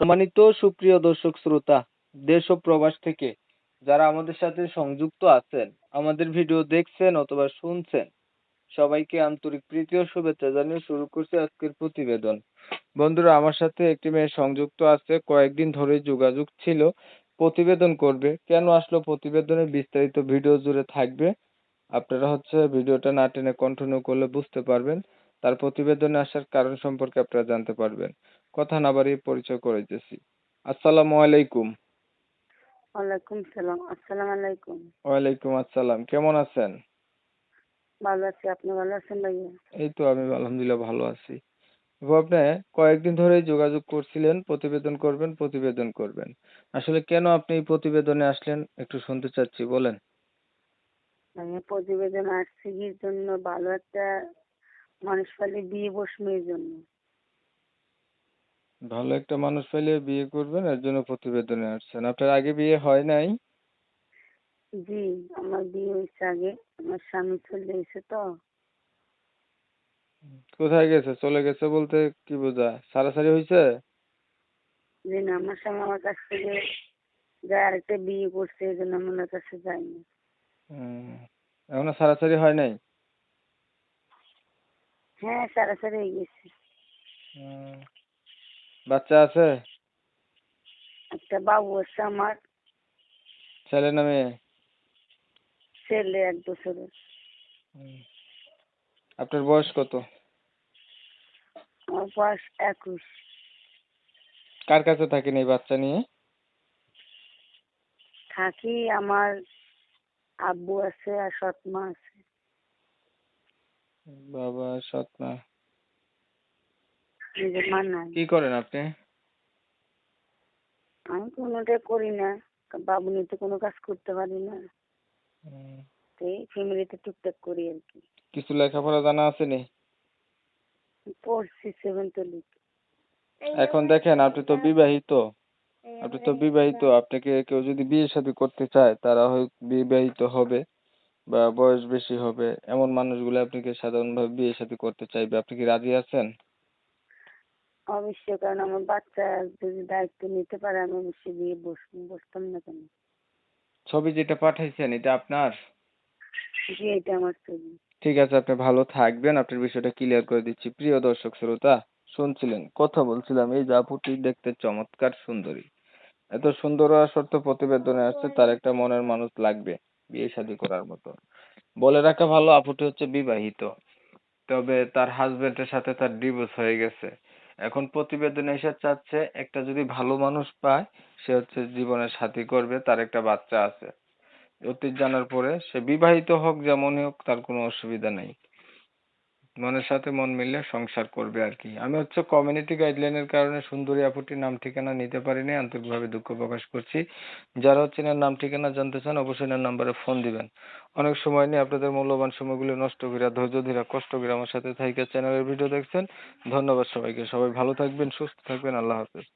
সম্মানিত সুপ্রিয় দর্শক শ্রোতা, দেশ ও প্রবাস থেকে যারা আমাদের সাথে সংযুক্ত আছেন, আমাদের ভিডিও দেখছেন অথবা শুনছেন, সবাইকে আন্তরিক প্রীতি ও শুভেচ্ছা জানিয়ে শুরু করছি আজকের প্রতিবেদন। বন্ধুরা, আমার সাথে একটি মেয়ে সংযুক্ত আছে, কয়েকদিন ধরে যোগাযোগ ছিল, প্রতিবেদন করবে। কেন আসলো প্রতিবেদনের বিস্তারিত ভিডিও জুড়ে থাকবে, আপনারা হচ্ছে ভিডিওটা না টেনে কন্টিনিউ করলে বুঝতে পারবেন। তার প্রতিবেদনে আসার কারণ সম্পর্কে আপনারা জানতে পারবেন। কথা না বাড়িয়ে পরিচয় করে দিতেছি। আসসালামু আলাইকুম। ওয়ালাইকুম সালাম। আসসালামু আলাইকুম। ওয়ালাইকুম আসসালাম। কেমন আছেন? ভালো আছি। আপনি ভালো আছেন ভাইয়া? এই তো আমি আলহামদুলিল্লাহ ভালো আছি। আপু, আপনি কয়েকদিন ধরেই যোগাযোগ করছিলেন প্রতিবেদন করবেন প্রতিবেদন করবেন। আসলে কেন আপনি এই প্রতিবেদনে আসলেন একটু শুনতে চাচ্ছি বলেন। ভাইয়া প্রতিবেদন আসছি জন্য ভালো একটা মানুষ পেলে বিয়ে বসবে এই জন্য। ভালো একটা মানুষ পেলে বিয়ে করবেন এর জন্য প্রতিবেদনে আসছেন। আপনার আগে বিয়ে হয় নাই? জি আমার বিয়ে হয়েছে আগে। আমার স্বামী চলে গেছে তো। কোথায় গেছে? চলে গেছে বলতে কি বোঝায়? সারাসারি হয়েছে? যে না আমার স্বামী আমার কাছ থেকে যায় আরেকটা বিয়ে করছে এই জন্য আমি ওনার কাছে হুম, এখনও সারাসারি হয় নাই? হ্যাঁ সারাসারি হয়ে গেছে। বাচ্চা আছে? একটা বাবু আছে আমার। ছেলে না মেয়ে? ছেলে এক বছরের। আপনার বয়স কত? আমার বয়স একুশ। কার কাছে থাকেন এই বাচ্চা নিয়ে? থাকি আমার আব্বু আছে আর সৎ মা আছে। বাবা সৎ মা নিজের মা নাই কি করেন আপনি? আমি কোনোটাই করি না। বাবু নিয়ে তো কোনো কাজ করতে পারি না। এই ফ্যামিলিতে টুকটাক করি আর কি। কিছু লেখাপড়া জানা আছে নি? পড়ছি সেভেন্থ লিখ। এখন দেখেন আপনি তো বিবাহিত। আপনি তো বিবাহিত। আপনাকে কেউ যদি বিয়ে শাদী করতে চায় তারা হয় বিবাহিত হবে। বা বয়স বেশি হবে এমন মানুষগুলো আপনাকে সাধারণভাবে বিয়ে শাদী করতে চাইবে? আপনি কি রাজি আছেন? অবশ্যই কারণ আমার বাচ্চা যদি দায়িত্ব নিতে পারে আমি অবশ্যই বিয়ে বসতাম না কেন? ছবি যেটা পাঠাইছেন এটা আপনার? জি এটা আমার ছবি। ঠিক আছে আপনি ভালো থাকবেন। আপনার বিষয়টা ক্লিয়ার করে দিচ্ছি। প্রিয় দর্শক শ্রোতা শুনছিলেন কথা বলছিলাম এই যে আপুটি দেখতে চমৎকার সুন্দরী। এত সুন্দর হওয়া সত্ত্বেও প্রতিবেদনে আসছে তার একটা মনের মানুষ লাগবে। বিয়ে শাদী করার মতো। বলে রাখা ভালো, আপুটি হচ্ছে বিবাহিত। তবে তার হাজবেন্ডের সাথে তার ডিভোর্স হয়ে গেছে। এখন প্রতিবেদনে এসে চাচ্ছে, একটা যদি ভালো মানুষ পায়, সে হচ্ছে জীবনের সাথী করবে, তার একটা বাচ্চা আছে। অতীত জানার পরে সে বিবাহিত হোক, যেমনই হোক, তার কোনো অসুবিধা নেই। মনের সাথে মন মিলিয়ে সংসার করবে আর কি। আমি হচ্ছে কমিউনিটি গাইডলাইনের কারণে সুন্দরী আপুটির নাম ঠিকানা নিতে পারিনি, আন্তরিকভাবে দুঃখ প্রকাশ করছি। যারা হচ্ছে এনার নাম ঠিকানা জানতে চান, অবশ্যই এনার নাম্বারে ফোন দিবেন। অনেক সময় নিয়ে আপনাদের মূল্যবান সময়গুলো নষ্ট করে ধৈর্য ধীরা কষ্ট করে আমার সাথে থাইকা চ্যানেলের ভিডিও দেখছেন। ধন্যবাদ সবাইকে। সবাই ভালো থাকবেন, সুস্থ থাকবেন। আল্লাহ হাফেজ।